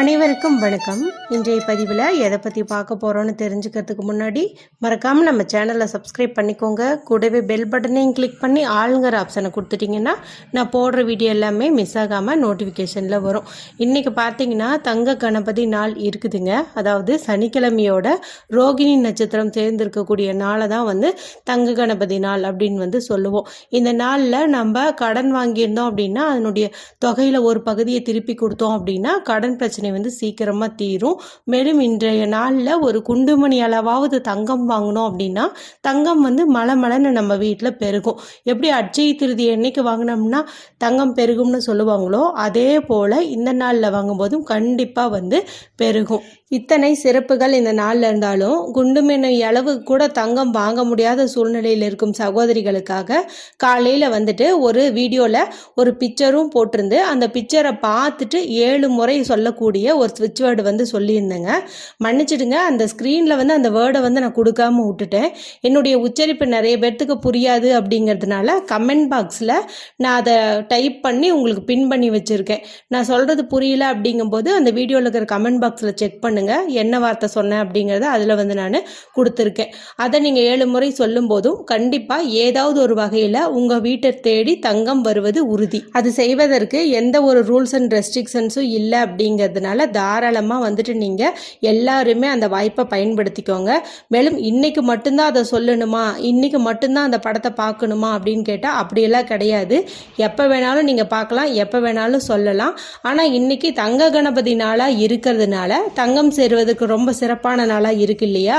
அனைவருக்கும் வணக்கம். இன்றைய பதிவில் எதை பற்றி பார்க்க போகிறோன்னு தெரிஞ்சுக்கிறதுக்கு முன்னாடி மறக்காமல் நம்ம சேனலை சப்ஸ்கிரைப் பண்ணிக்கோங்க. கூடவே பெல் பட்டனையும் கிளிக் பண்ணி ஆளுங்கிற ஆப்ஷனை கொடுத்துட்டிங்கன்னா நான் போடுற வீடியோ எல்லாமே மிஸ் ஆகாமல் நோட்டிஃபிகேஷனில் வரும். இன்றைக்கி பார்த்தீங்கன்னா தங்க கணபதி நாள் இருக்குதுங்க. அதாவது சனிக்கிழமையோட ரோகிணி நட்சத்திரம் சேர்ந்திருக்கக்கூடிய நாளை தான் வந்து தங்க கணபதி நாள் அப்படின்னு வந்து சொல்லுவோம். இந்த நாளில் நம்ம கடன் வாங்கியிருந்தோம் அப்படின்னா அதனுடைய தொகையில் ஒரு பகுதியை திருப்பி கொடுத்தோம் அப்படின்னா கடன் பிரச்சனை வந்து சீக்கிரமாக தீரும். மேலும் இன்றைய நாளில் ஒரு குண்டுமணி அளவாவது தங்கம் வாங்கினோம் அப்படின்னா தங்கம் வந்து மலை மலைன்னு நம்ம வீட்டில் பெருகும். எப்படி அட்சய திருதி என்னைக்கு வாங்கினோம்னா தங்கம் பெருகும்னு சொல்லுவாங்களோ அதே போல் இந்த நாளில் வாங்கும்போதும் கண்டிப்பாக வந்து பெருகும். இத்தனை சிறப்புகள் இந்த நாளில் இருந்தாலும் குண்டுமணி அளவு கூட தங்கம் வாங்க முடியாத சூழ்நிலையில் இருக்கும் சகோதரிகளுக்காக காலையில் வந்துட்டு ஒரு வீடியோவில் ஒரு பிக்சரும் போட்டிருந்து அந்த பிக்சரை பார்த்துட்டு ஏழு முறை சொல்லக்கூடிய ஒரு ஸ்விட்ச் வேர்டு வந்து சொல்லியிருந்தேங்க. மன்னிச்சிடுங்க அந்த ஸ்க்ரீனில் வந்து அந்த வேர்டை வந்து நான் கொடுக்காம விட்டுட்டேன். என்னுடைய உச்சரிப்பு நிறைய பேர்த்துக்கு புரியாது அப்படிங்கிறதுனால கமெண்ட் பாக்ஸில் நான் அதை டைப் பண்ணி உங்களுக்கு பின் பண்ணி வச்சுருக்கேன். நான் சொல்கிறது புரியல அப்படிங்கும்போது அந்த வீடியோவில் இருக்கிற கமெண்ட் பாக்ஸில் செக் பண்ணுங்கள் என்ன வார்த்தை சொன்னேன் அப்படிங்கிறத அதில் வந்து நான் கொடுத்துருக்கேன். அதை நீங்கள் ஏழு முறை சொல்லும்போதும் கண்டிப்பாக ஏதாவது ஒரு வகையில் உங்கள் வீட்டை தேடி தங்கம் வருவது உறுதி. அது செய்வதற்கு எந்த ஒரு ரூல்ஸ் அண்ட் ரெஸ்ட்ரிக்ஷன்ஸும் இல்லை அப்படிங்கிறதுனால தாராளமாக வந்துட்டு நீங்கள் எல்லாருமே அந்த வாய்ப்பை பயன்படுத்திக்கோங்க. மேலும் இன்னைக்கு மட்டும்தான் அதை சொல்லணுமா? இன்னைக்கு மட்டும்தான் அந்த படத்தை பார்க்கணுமா அப்படின்னு கேட்டால் அப்படியெல்லாம் கிடையாது. எப்போ வேணாலும் நீங்கள் பார்க்கலாம் எப்போ வேணாலும் சொல்லலாம். ஆனால் இன்னைக்கு தங்க கணபதி நாளாக இருக்கிறதுனால தங்கம் சேருவதற்கு ரொம்ப சிறப்பான நாளாக இருக்கு இல்லையா?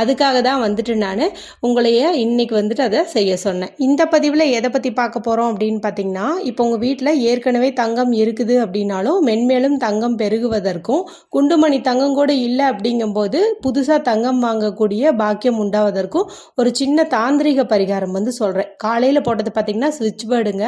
அதுக்காக தான் வந்துட்டு நான் உங்களைய இன்னைக்கு வந்துட்டு அதை செய்ய சொன்னேன். இந்த பதிவில் எதை பற்றி பார்க்க போகிறோம் அப்படின்னு பார்த்தீங்கன்னா இப்போ உங்கள் வீட்டில் ஏற்கனவே தங்கம் இருக்குது அப்படின்னாலும் மென்மேலும் தங்கம் பெருகுவதற்கும் குண்டுமணி தங்கம் கூட இல்லை அப்படிங்கும்போது புதுசாக தங்கம் வாங்கக்கூடிய பாக்கியம் உண்டாவதற்கும் ஒரு சின்ன தாந்திரிக பரிகாரம் வந்து சொல்கிறேன் காலையில் போட்டது பார்த்தீங்கன்னா சுவிட்ச் பேர்டுங்க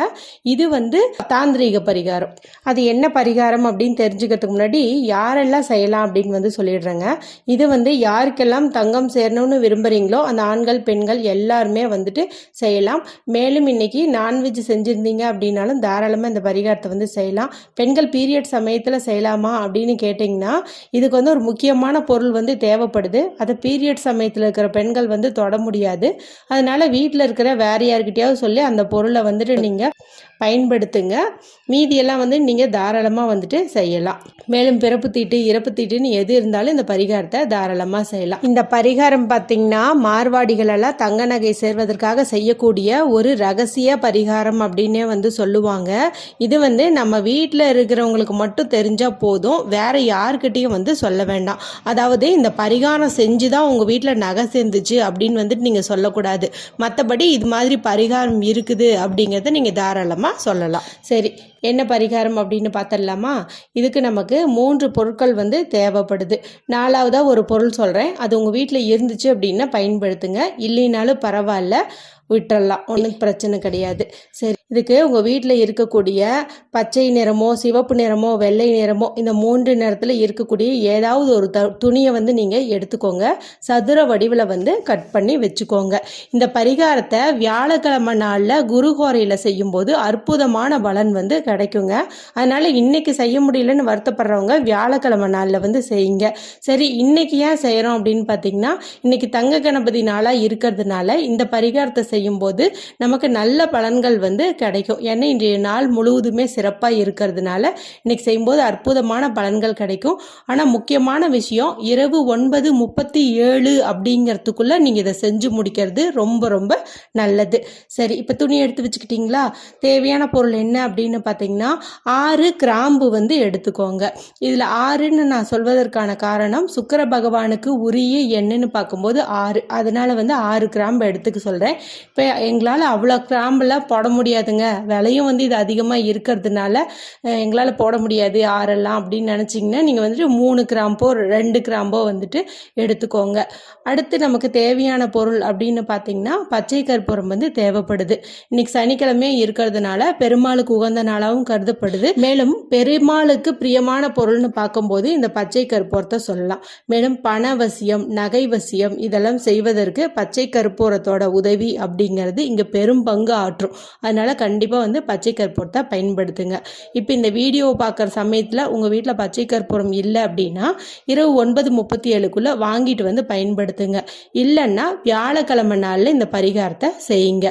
இது வந்து தாந்திரிக பரிகாரம். அது என்ன பரிகாரம் அப்படின்னு தெரிஞ்சுக்கிறதுக்கு முன்னாடி யாரெல்லாம் செய்யலாம் அப்படின்னு வந்து சொல்லிடுறேங்க. இது வந்து யாருக்கெல்லாம் தங்கம் சேரணும்னு விரும்புகிறீங்களோ அந்த ஆண்கள் பெண்கள் எல்லாருமே வந்துட்டு செய்யலாம். மேலும் இன்னைக்கு நான்வெஜ் செஞ்சுருந்தீங்க அப்படின்னாலும் தாராளமாக இந்த பரிகாரத்தை வந்து செய்யலாம். பெண்கள் பீரியட் சமயத்தில் செய்யலாமா அப்படின்னு கேட்டிங்கன்னா இதுக்கு வந்து ஒரு முக்கியமான பொருள் வந்து தேவைப்படுது. அதை பீரியட் சமயத்தில் இருக்கிற பெண்கள் வந்து தொட முடியாது. அதனால் வீட்டில் இருக்கிற வேற யார்கிட்டயாவது சொல்லி அந்த பொருளை வந்துட்டு நீங்கள் பயன்படுத்துங்க. மீதியெல்லாம் வந்து நீங்கள் தாராளமாக வந்துட்டு செய்யலாம். மேலும் பிறப்பு தீட்டு இறப்பு தீட்டுன்னு எது இருந்தாலும் இந்த பரிகாரத்தை தாராளமாக செய்யலாம். இந்த பரிகாரம் பார்த்தீங்கன்னா மார்வாடிகளெல்லாம் தங்க நகை சேர்வதற்காக செய்யக்கூடிய ஒரு ரகசிய பரிகாரம் அப்படின்னே வந்து சொல்லுவாங்க. இது வந்து நம்ம வீட்டில் இருக்கிறவங்களுக்கு மட்டும் தெரிஞ்சால் போதும். வேற யாருக்கிட்டேயும் வந்து சொல்ல வேண்டாம். அதாவது இந்த பரிகாரம் செஞ்சு தான் உங்கள் வீட்டில் நகை சேர்ந்துச்சு அப்படின்னு வந்துட்டு நீங்கள் சொல்லக்கூடாது. மற்றபடி இது மாதிரி பரிகாரம் இருக்குது அப்படிங்கிறத நீங்கள் தாராளமாக சொல்லலாம். சரி என்ன பரிகாரம் அப்படின்னு பார்த்துடலாமா இதுக்கு நமக்கு மூன்று பொருட்கள் வந்து தேவைப்படும். தேவைப்படுது. நாலாவதாக ஒரு பொருள் சொல்கிறேன் அது உங்கள் வீட்டில் இருந்துச்சு அப்படின்னா பயன்படுத்துங்க. இல்லைனாலும் பரவாயில்ல விட்டுறலாம். ஒன்றும் பிரச்சனை கிடையாது. சரி. இதுக்கு உங்கள் வீட்டில் இருக்கக்கூடிய பச்சை நிறமோ சிவப்பு நிறமோ வெள்ளை நிறமோ இந்த மூன்று நிறத்தில் இருக்கக்கூடிய ஏதாவது ஒரு த துணியை வந்து நீங்கள் எடுத்துக்கோங்க. சதுர வடிவில் வந்து கட் பண்ணி வச்சுக்கோங்க. இந்த பரிகாரத்தை வியாழக்கிழமை நாளில் குருஹோரையில் செய்யும்போது அற்புதமான பலன் வந்து கிடைக்குங்க. அதனால் இன்றைக்கி செய்ய முடியலன்னு வருத்தப்படுறவங்க வியாழக்கிழமை நாளில் வந்து செய்யுங்க. சரி இன்றைக்கி ஏன் செய்கிறோம் அப்படின்னு பார்த்தீங்கன்னா இன்றைக்கி தங்க கணபதி நாளாக இருக்கிறதுனால இந்த பரிகாரத்தை செய்யும்போது நமக்கு நல்ல பலன்கள் வந்து கிடைக்கும். ஏன்னா இன்றைய நாள் முழுவதுமே சிறப்பாக இருக்கிறதுனால இன்னைக்கு செய்யும்போது அற்புதமான பலன்கள் கிடைக்கும். ஆனால் முக்கியமான விஷயம் இரவு ஒன்பது முப்பத்தி ஏழு அப்படிங்கிறதுக்குள்ளே நீங்கள் இதை செஞ்சு முடிக்கிறது ரொம்ப ரொம்ப நல்லது. சரி இப்போ துணி எடுத்து வச்சுக்கிட்டிங்களா? தேவையான பொருள் என்ன அப்படின்னு பார்த்தீங்கன்னா ஆறு கிராம்பு வந்து எடுத்துக்கோங்க. இதில் ஆறுன்னு நான் சொல்வதற்கான காரணம் சுக்கர பகவானுக்கு உரிய எண்ணுன்னு பார்க்கும்போது ஆறு. அதனால் வந்து ஆறு கிராம்பு எடுத்துக்க சொல்கிறேன் இப்போ எங்களால் அவ்வளோ கிராம்பெல்லாம் போட முடியாது. முடியாதுங்க. விலையும் வந்து இது அதிகமாக இருக்கிறதுனால எங்களால் போட முடியாது. ஆறெல்லாம் அப்படின்னு நினச்சிங்கன்னா நீங்கள் வந்துட்டு மூணு கிராம்போ ரெண்டு கிராம்போ வந்துட்டு எடுத்துக்கோங்க. அடுத்து நமக்கு தேவையான பொருள் அப்படின்னு பார்த்தீங்கன்னா பச்சை கற்பூரம் வந்து தேவைப்படுது. இன்னைக்கு சனிக்கிழமை இருக்கிறதுனால பெருமாளுக்கு உகந்த நாளாகவும் கருதப்படுது. மேலும் பெருமாளுக்கு பிரியமான பொருள்னு பார்க்கும்போது இந்த பச்சை கற்பூரத்தை சொல்லலாம். மேலும் பணவசியம் நகை வசியம் இதெல்லாம் செய்வதற்கு பச்சை கற்பூரத்தோட உதவி அப்படிங்கிறது இங்கே பெரும் பங்கு ஆற்றும். அதனால அதனால் கண்டிப்பாக வந்து பச்சை கற்பூரத்தை பயன்படுத்துங்க. இப்போ இந்த வீடியோவை பார்க்குற சமயத்தில் உங்கள் வீட்டில் பச்சை கற்பூரம் இல்லை அப்படின்னா இரவு ஒன்பது முப்பத்தி ஏழுக்குள்ளே வாங்கிட்டு வந்து பயன்படுத்துங்க. இல்லைன்னா வியாழக்கிழமை நாளில் இந்த பரிகாரத்தை செய்யுங்க.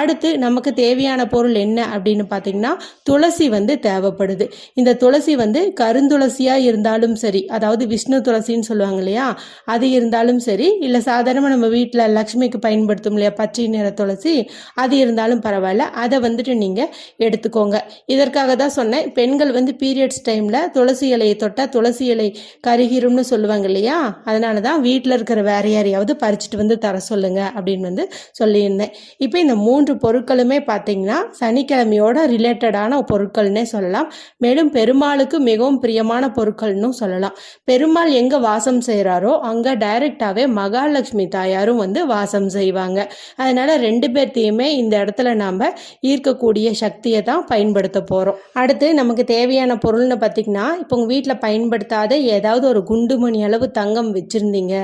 அடுத்து நமக்கு தேவையான பொருள் என்ன அப்படின்னு பார்த்தீங்கன்னா துளசி வந்து தேவைப்படுது. இந்த துளசி வந்து கருந்துளசியாக இருந்தாலும் சரி அதாவது விஷ்ணு துளசின்னு சொல்லுவாங்க இல்லையா அது இருந்தாலும் சரி இல்லை சாதாரணமாக நம்ம வீட்டில் லக்ஷ்மிக்கு பயன்படுத்தும் இல்லையா பச்சை நிற துளசி அது இருந்தாலும் பரவாயில்ல. அதை வந்துட்டு நீங்கள் எடுத்துக்கோங்க. இதற்காக தான் சொன்னேன் பெண்கள் வந்து பீரியட்ஸ் டைமில் துளசி இலையை தொட்டால் துளசி இலை கருகிரும்னு சொல்லுவாங்க இல்லையா? அதனால தான் வீட்டில் இருக்கிற வேற யாரையாவது பறிச்சுட்டு வந்து தர சொல்லுங்க அப்படின்னு வந்து சொல்லியிருந்தேன். இப்போ இந்த மூன்று பொருட்களுமே பார்த்தீங்கன்னா சனிக்கிழமையோட ரிலேட்டடான பொருட்கள்னே சொல்லலாம். மேலும் பெருமாளுக்கு மிகவும் பிரியமான பொருட்கள்னு சொல்லலாம். பெருமாள் எங்கே வாசம் செய்கிறாரோ அங்கே டைரெக்டாகவே மகாலட்சுமி தாயாரும் வந்து வாசம் செய்வாங்க. அதனால ரெண்டு பேர்த்தையுமே இந்த இடத்துல நாம் தீர்க்கக்கூடிய சக்தியை தான் பயன்படுத்த போகிறோம் அடுத்து நமக்கு தேவையான பொருள்னு பார்த்திங்கன்னா இப்போ உங்கள் வீட்டில் பயன்படுத்தாத ஏதாவது ஒரு குண்டுமணி அளவு தங்கம் வச்சுருந்தீங்க.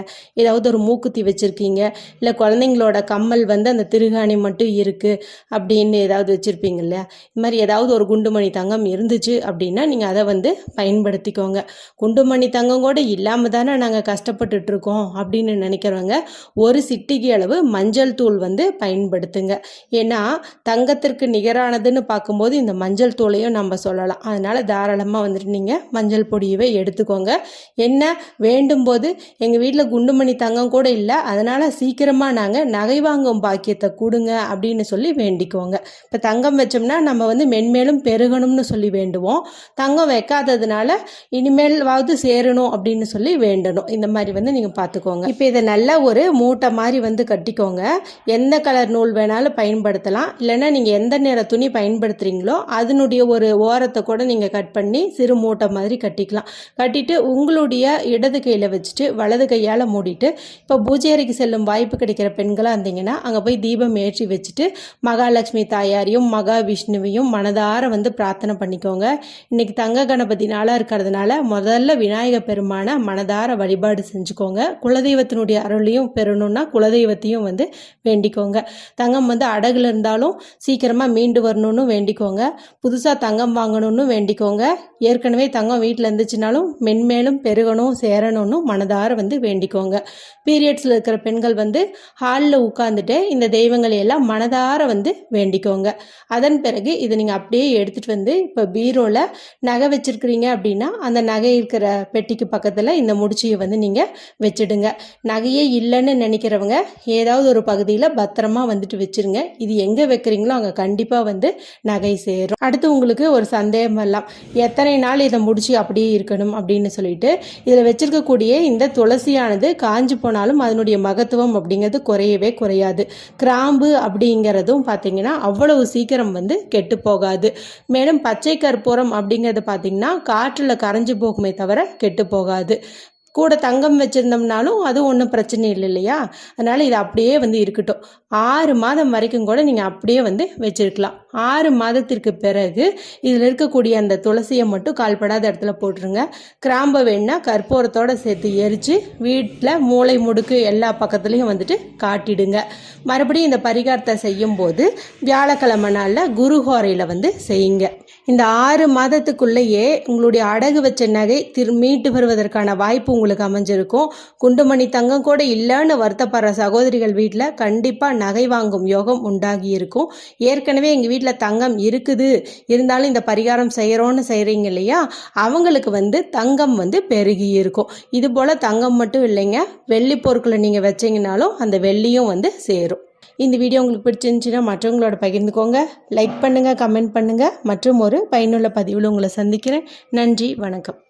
ஏதாவது ஒரு மூக்குத்தி வச்சுருக்கீங்க. இல்லை குழந்தைங்களோட கம்மல் வந்து அந்த திருகாணி மட்டும் இருக்குது அப்படின்னு ஏதாவது வச்சுருப்பீங்க இல்லையா? இது மாதிரி ஏதாவது ஒரு குண்டுமணி தங்கம் இருந்துச்சு அப்படின்னா நீங்கள் அதை வந்து பயன்படுத்திக்கோங்க. குண்டுமணி தங்கம் கூட இல்லாமல் தானே நாங்கள் கஷ்டப்பட்டுட்டு இருக்கோம் அப்படின்னு நினைக்கிறவங்க ஒரு சிட்டிகை அளவு மஞ்சள் தூள் வந்து பயன்படுத்துங்க. ஏன்னா தங்கத்திற்கு நிகரானதுன்னு பார்க்கும்போது இந்த மஞ்சள் தூளையும் நம்ம சொல்லலாம். அதனால் தாராளமாக வந்துட்டு நீங்கள் மஞ்சள் பொடியவே எடுத்துக்கோங்க. என்ன? வேண்டும் போது எங்கள் வீட்டில் குண்டுமணி தங்கம் கூட இல்லை. அதனால் சீக்கிரமாக நாங்கள் நகை வாங்கும் பாக்கியத்தை கொடுங்க அப்படின்னு சொல்லி வேண்டிக்குவோங்க இப்போ தங்கம் வச்சோம்னா நம்ம வந்து மென்மேலும் பெருகணும்னு சொல்லி வேண்டுவோம். தங்கம் வைக்காததுனால இனிமேலாவது சேரணும் அப்படின்னு சொல்லி வேண்டணும். இந்த மாதிரி வந்து நீங்கள் பார்த்துக்கோங்க. இப்போ இதை நல்ல ஒரு மூட்டை மாதிரி வந்து கட்டிக்கோங்க. எந்த கலர் நூல் வேணாலும் பயன்படுத்தலாம். இல்லைன்னா நீங்கள் எந்த எந்த நிற துணி பயன்படுத்துகிறீங்களோ அதனுடைய ஒரு ஓரத்தை கூட நீங்கள் கட் பண்ணி சிறு மூட்டை மாதிரி கட்டிக்கலாம். கட்டிட்டு உங்களுடைய இடது கையில் வச்சுட்டு வலது கையால் மூடிட்டு இப்போ பூஜை அறைக்கு செல்லும் வாய்ப்பு கிடைக்கிற பெண்களாக இருந்தீங்கன்னா அங்கே போய் தீபம் ஏற்றி வச்சுட்டு மகாலட்சுமி தாயாரையும் மகாவிஷ்ணுவையும் மனதார வந்து பிரார்த்தனை பண்ணிக்கோங்க. இன்னைக்கு தங்க கணபதி நாளாக இருக்கிறதுனால முதல்ல விநாயகர் பெருமான மனதார வழிபாடு செஞ்சுக்கோங்க. குலதெய்வத்தினுடைய அருளையும் பெறணும்னா குலதெய்வத்தையும் வந்து வேண்டிக்கோங்க. தங்கம் வந்து அடகுல இருந்தாலும் சீக்கிரமாக மீண்டு வரணும்னு வேண்டிக்கோங்க. புதுசாக தங்கம் வாங்கணும்னு வேண்டிக்கோங்க. ஏற்கனவே தங்கம் வீட்டில் இருந்துச்சுனாலும் மென்மேலும் பெருகணும் சேரணும்னு மனதார வந்து வேண்டிக்கோங்க. பீரியட்ஸில் இருக்கிற பெண்கள் வந்து ஹாலில் உட்காந்துட்டு இந்த தெய்வங்களை எல்லாம் மனதார வந்து வேண்டிக்கோங்க. அதன் பிறகு இதை நீங்கள் அப்படியே எடுத்துகிட்டு வந்து இப்போ பீரோவில் நகை வச்சுருக்கிறீங்க அப்படின்னா அந்த நகை இருக்கிற பெட்டிக்கு பக்கத்தில் இந்த முடிச்சியை வந்து நீங்கள் வச்சுடுங்க. நகையே இல்லைன்னு நினைக்கிறவங்க ஏதாவது ஒரு பகுதியில் பத்திரமா வந்துட்டு வச்சுருங்க. இது எங்கே வைக்கிறீங்களோ அங்கே கண்டிப்பாக வந்து நகை சேரும் அடுத்து உங்களுக்கு ஒரு சந்தேகம் வரலாம் எத்தனை நாள் இதை முடிச்சு அப்படியே இருக்கணும் அப்படின்னு சொல்லிட்டு இதில் வச்சிருக்கக்கூடிய இந்த துளசியானது காஞ்சு போனாலும் அதனுடைய மகத்துவம் அப்படிங்கிறது குறையவே குறையாது. கிராம்பு அப்படிங்கிறதும் பார்த்தீங்கன்னா அவ்வளவு சீக்கிரம் வந்து கெட்டு போகாது. மேலும் பச்சை கற்பூரம் அப்படிங்கிறது பார்த்தீங்கன்னா காற்றில் கரைஞ்சு போகுமே தவிர கெட்டு போகாது. கூட தங்கம் வச்சுருந்தோம்னாலும் அது ஒன்றும் பிரச்சனை இல்லை இல்லையா? அதனால் இது அப்படியே வந்து இருக்கட்டும். ஆறு மாதம் வரைக்கும் கூட நீங்கள் அப்படியே வந்து வச்சுருக்கலாம். ஆறு மாதத்திற்கு பிறகு இதில் இருக்கக்கூடிய அந்த துளசியை மட்டும் கால்படாத இடத்துல போட்டுருங்க. கிராம்பை வேணா கற்பூரத்தோடு சேர்த்து எரித்து வீட்டில் மூளை முடுக்கு எல்லா பக்கத்துலேயும் வந்துட்டு காட்டிடுங்க. மறுபடியும் இந்த பரிகாரத்தை செய்யும்போது வியாழக்கிழமை நாளில் குருஹோரையில் வந்து செய்யுங்க. இந்த ஆறு மாதத்துக்குள்ளேயே உங்களுடைய அடகு வச்ச நகை திரு மீட்டு வருவதற்கான வாய்ப்பு உங்களுக்கு அமைஞ்சிருக்கும். குண்டுமணி தங்கம் கூட இல்லைன்னு வருத்தப்படுற சகோதரிகள் வீட்டில் கண்டிப்பாக நகை வாங்கும் யோகம் உண்டாகி இருக்கும். ஏற்கனவே எங்கள் வீட்டில் தங்கம் இருக்குது. இருந்தாலும் இந்த பரிகாரம் செய்கிறோன்னு செய்கிறீங்க இல்லையா? அவங்களுக்கு வந்து தங்கம் வந்து பெருகி இருக்கும். இது போல் தங்கம் மட்டும் இல்லைங்க. வெள்ளி பொருட்களை நீங்கள் வச்சிங்கனாலும் அந்த வெள்ளியும் வந்து சேரும். இந்த வீடியோ உங்களுக்கு பிடிச்சிருந்துச்சுன்னா மற்றவங்களோட பகிர்ந்துக்கோங்க. லைக் பண்ணுங்கள் கமெண்ட் பண்ணுங்கள் மற்றும் ஒரு பயனுள்ள பதிவில் உங்களை சந்திக்கிறேன். நன்றி வணக்கம்.